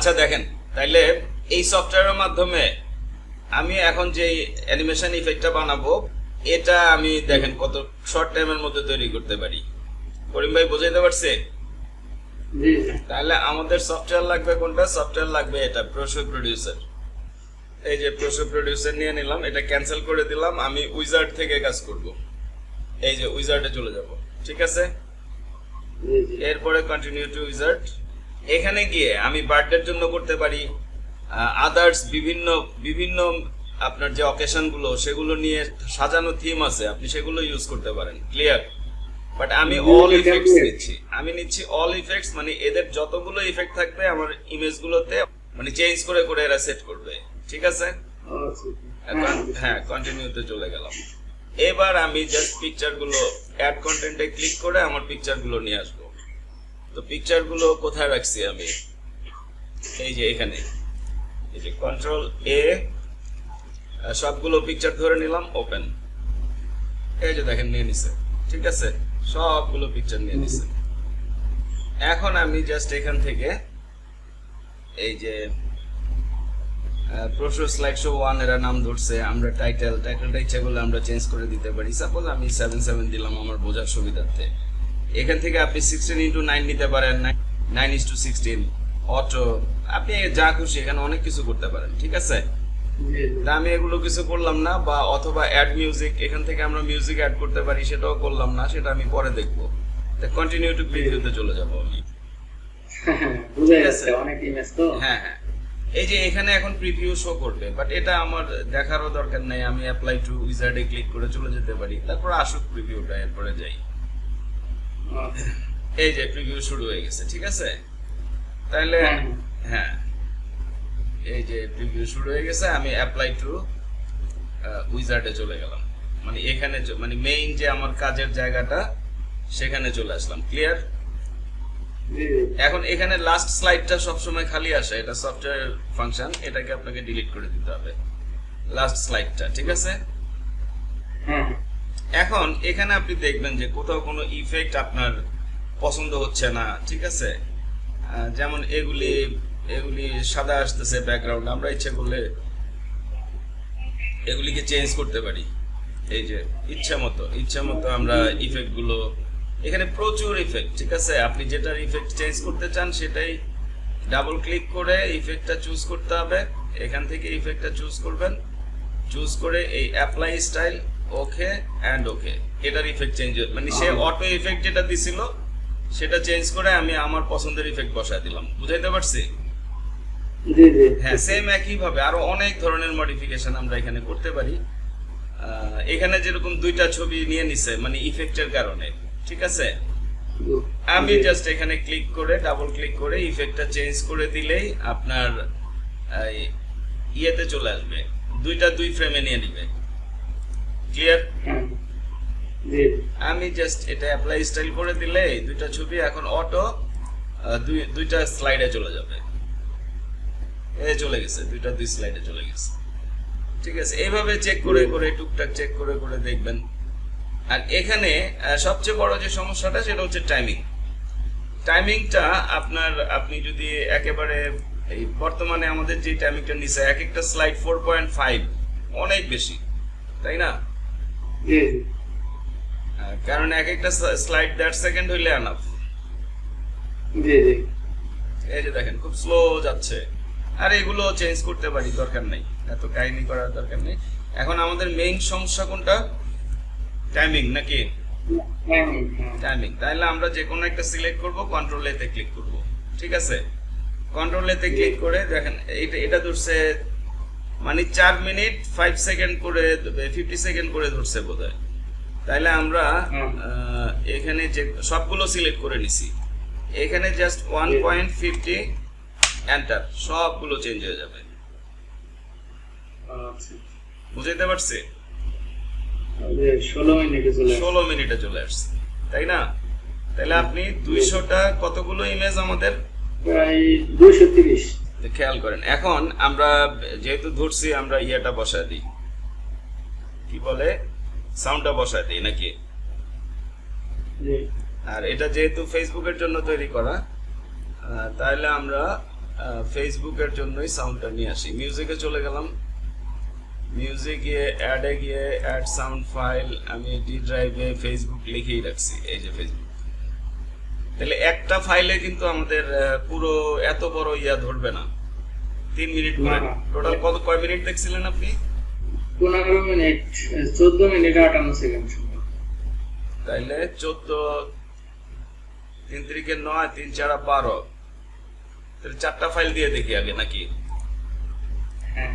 আচ্ছা দেখেন। তাইলে এই সফটওয়্যারের মাধ্যমে আমি এখন যে অ্যানিমেশন ইফেক্টটা বানাবো এটা আমি দেখেন কত শর্ট টাইমের মধ্যে তৈরি করতে পারি। করিম ভাই বুঝাইতে পারছে তাহলে আমাদের সফটওয়্যার লাগবে কোনটা? সফটওয়্যার লাগবে এটা প্রোশো প্রোডিউসার এই যে প্রোশো প্রোডিউসার নিয়ে নিলাম এটা ক্যান্সেল করে দিলাম আমি উইজার্ড থেকে কাজ করব। এই যে উইজার্ডে চলে যাব ঠিক আছে? এরপরে কন্টিনিউ টু উইজার্ড এখানে গিয়ে আমি বার্থডের জন্য করতে পারি আদার্স বিভিন্ন বিভিন্ন আপনার যে অকেশনগুলো সেগুলো নিয়ে সাজানো থিম আছে আপনি সেগুলো ইউজ করতে পারেন ক্লিয়ার বাট আমি অল ইফেক্টস। নিচ্ছি। আমি নিচ্ছি অল ইফেক্টস মানে এদের যতগুলো ইফেক্ট থাকবে আমার ইমেজ গুলোতে মানে চেঞ্জ করে করে এরা সেট করবে। ঠিক আছে? আচ্ছা। এখন হ্যাঁ কন্টিনিউতে চলে গেলাম। এবার আমি জাস্ট পিকচারগুলো অ্যাড কন্টেন্টে ক্লিক করে আমার পিকচারগুলো নিয়ে আসব। তো পিকচারগুলো কোথায় রাখছি আমি? এই যে এখানে। এই যে কন্ট্রোল এ সবগুলো পিকচার ধরে নিলাম ওপেন এই যে দেখেন, নিয়ে নিছে। ঠিক আছে? সবগুলো পিকচার নিয়ে নিছে। এখন আমি জাস্ট এখান থেকে এই যে প্রশ্ন স্লাইড শো ওয়ান এরা নাম ধরছে, আমরা টাইটেল টাইটেলটা ইচ্ছা করলে আমরা চেঞ্জ করে দিতে পারি। সাপোজ আমি সেভেন সেভেন দিলাম আমার বোঝার সুবিধার্থে। এখান থেকে আপনি সিক্সটিন ইন্টু নাইন নিতে পারেন nine is two sixteen auto আপনি যা খুশি এখানে অনেক কিছু করতে পারেন ঠিক আছে? তা আমি এগুলো কিছু করলাম না বা অথবা অ্যাড মিউজিক এখান থেকে আমরা মিউজিক অ্যাড করতে পারি সেটাও করলাম না সেটা আমি পরে দেখব। কন্টিনিউ টু প্রিভিউতে চলে যাব আমি। ঠিক আছে। অনেক ইমেজ তো। হ্যাঁ হ্যাঁ। এই যে এখানে এখন প্রিভিউ শো করবে বাট এটা আমার দেখারও দরকার নেই আমি অ্যাপ্লাই টু উইজার্ডে ক্লিক করে চলে যেতে পারি তারপর আসুক প্রিভিউটা এরপরে যাই। এই যে প্রিভিউ শুরু হয়ে গেছে ঠিক আছে? তাহলে হ্যাঁ, এই যে প্রিভিউ শুরু হয়ে গেছে আমি অ্যাপ্লাই টু উইজার্ডে চলে গেলাম। মানে এখানে মানে মেইন যে আমার কাজের জায়গাটা সেখানে চলে আসলাম। ক্লিয়ার এখন এখানে লাস্ট স্লাইডটা সবসময় খালি আসে এটা সফটওয়্যার ফাংশন এটাকে আপনাকে ডিলিট করে দিতে হবে। লাস্ট স্লাইডটা ঠিক আছে? হ্যাঁ। এখন এখানে আপনি দেখবেন যে কোথাও কোনো ইফেক্ট আপনার পছন্দ হচ্ছে না, ঠিক আছে? যেমন এগুলি এগুলি সাদা আসতেছে ব্যাকগ্রাউন্ড আমরা ইচ্ছে করলে এগুলিকে চেঞ্জ করতে পারি। এই যে, ইচ্ছা মতো ইচ্ছা মতো আমরা ইফেক্টগুলো, এখানে প্রচুর ইফেক্ট ঠিক আছে? আপনি যেটার ইফেক্ট চেঞ্জ করতে চান সেটাই ডাবল ক্লিক করে ইফেক্টটা চুজ করতে হবে। এখান থেকে ইফেক্টটা চুজ করবেন। চুজ করে এই apply style okay and okay এটার ইফেক্ট চেঞ্জ মানে সে অটো ইফেক্ট যেটা দিছিল সেটা চেঞ্জ করে আমি আমার পছন্দের ইফেক্ট বসায় দিলাম। বুঝাইতে পারছি? জি জি। হ্যাঁ সেম একই ভাবে আরও অনেক ধরনের মডিফিকেশন আমরা এখানে করতে পারি। এখানে যেরকম দুইটা ছবি নিয়ে নিছে মানে ইফেক্টের কারণে ঠিক আছে? আমি জাস্ট এখানে ক্লিক করে ডাবল ক্লিক করে ইফেক্টটা চেঞ্জ করে দিলেই আপনার ইয়েতে চলে আসবে। দুইটা দুই ফ্রেমে নিয়ে নিবে। ক্লিয়ার হ্যাঁ। আমি জাস্ট এটা অ্যাপ্লাই স্টাইল করে দিলে দুইটা ছবি এখন অটো দুই দুইটা স্লাইডে চলে যাবে। এ চলে গেছে দুইটা দুই স্লাইডে চলে গেছে। ঠিক আছে এইভাবে চেক করে করে টুকটাক চেক করে করে দেখবেন। আর এখানে সবচেয়ে বড় যে সমস্যাটা সেটা হচ্ছে টাইমিং টাইমিংটা আপনার আপনি যদি একেবারে এই বর্তমানে আমাদের যে টাইমিংটা নিছে এক একটা স্লাইড ফোর পয়েন্ট ফাইভ অনেক বেশি তাই না? কারণ এক একটা স্লাইড দেড় সেকেন্ড হইলে আনাফ জি জি। এই যে দেখেন খুব স্লো যাচ্ছে। আর এগুলো চেঞ্জ করতে পারি দরকার নেই। এত কাহিনী করার দরকার নেই। এখন আমাদের মেইন সমস্যা কোনটা? টাইমিং নাকি? হ্যাঁ হ্যাঁ। টাইমিং তাহলে আমরা যে কোনো একটা সিলেক্ট করব কন্ট্রোল এতে ক্লিক করব। ঠিক আছে? কন্ট্রোল এতে ক্লিক করে দেখেন এটা এটা ধরছে মানে চার মিনিট ফাইভ সেকেন্ড করে ফিফটি সেকেন্ড করে ধরছে বোধ হয় তাহলে আমরা এখানে যে সবগুলো সিলেক্ট করে নিছি। এখানে just one point fifty enter সবগুলো চেঞ্জ হয়ে যাবে। আচ্ছা। বুঝাইতে পারছি। ষোলো মিনিটে চলে আসছে। তাই না? তাহলে আপনি দুইশোটা কতগুলো ইমেজ আমাদের? প্রায় দুইশো তিরিশ। খেয়াল করেন। এখন আমরা যেহেতু ধরছি আমরা ইয়েটা বসায় দিই। কি বলে? সাউন্ডটা বসায় দিই নাকি? আর এটা যেহেতু ফেসবুকের জন্য তৈরি করা তাহলে আমরা ফেসবুকের জন্যই সাউন্ডটা নিয়ে আসি। মিউজিকে চলে গেলাম। মিউজিক গিয়ে অ্যাডে গিয়ে অ্যাড সাউন্ড ফাইল আমি ডি ড্রাইভে ফেসবুক লিখেই রাখছি। এই যে ফেসবুক তাহলে একটা ফাইলে কিন্তু আমাদের পুরো এত বড় ইয়া ধরবে না। তিন মিনিট করে। টোটাল কত কয় মিনিট দেখছিলেন আপনি? পনেরো মিনিট চোদ্দ মিনিট আটান্ন সেকেন্ড তাইলে চোদ্দ তিন তিরিকে নয় তিন চারা বারো। তাহলে চারটা ফাইল দিয়ে দেখি আগে নাকি? হ্যাঁ।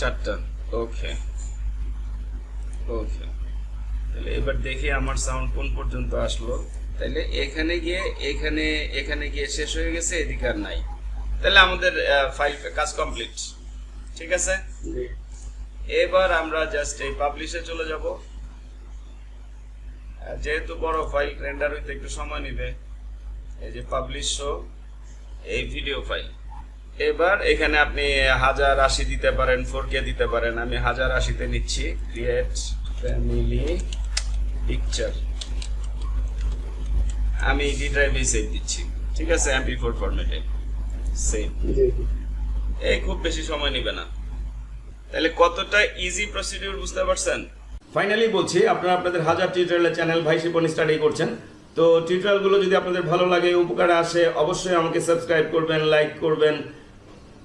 চারটা। ওকে। ওকে। তাহলে এবার দেখি আমার সাউন্ড কোন পর্যন্ত আসলো। তাহলে এখানে গিয়ে এখানে এখানে গিয়ে শেষ হয়ে গেছে এদিকে আর নাই। তাহলে আমাদের ফাইল কাজ কমপ্লিট ঠিক আছে? এবার আমরা জাস্ট এই পাবলিশে চলে যাব। যেহেতু বড় ফাইল রেন্ডার হইতে একটু সময় নেবে এই যে পাবলিশ শো এই ভিডিও ফাইল এবার এখানে আপনি হাজার আশি দিতে পারেন ফোর কে দিতে পারেন। আমি হাজার আশিতে নিচ্ছি। ক্রিয়েট ফ্যামিলি পিকচার আমি ডি ড্রাইভে সেভ দিচ্ছি। ঠিক আছে? এমপি ফোর ফরম্যাটে সেভ এই খুব বেশি সময় নেবে না। তাহলে কতটা ইজি প্রসিডিউর বুঝতে পারছেন? ফাইনালি বলছি, আপনারা আপনাদের হাজার টিউটোরিয়ালের চ্যানেল ভাই শিপন স্টাডি করছেন। তো টিউটোরিয়ালগুলো যদি আপনাদের ভালো লাগে, উপকারে আসে, অবশ্যই আমাকে সাবস্ক্রাইব করবেন লাইক করবেন।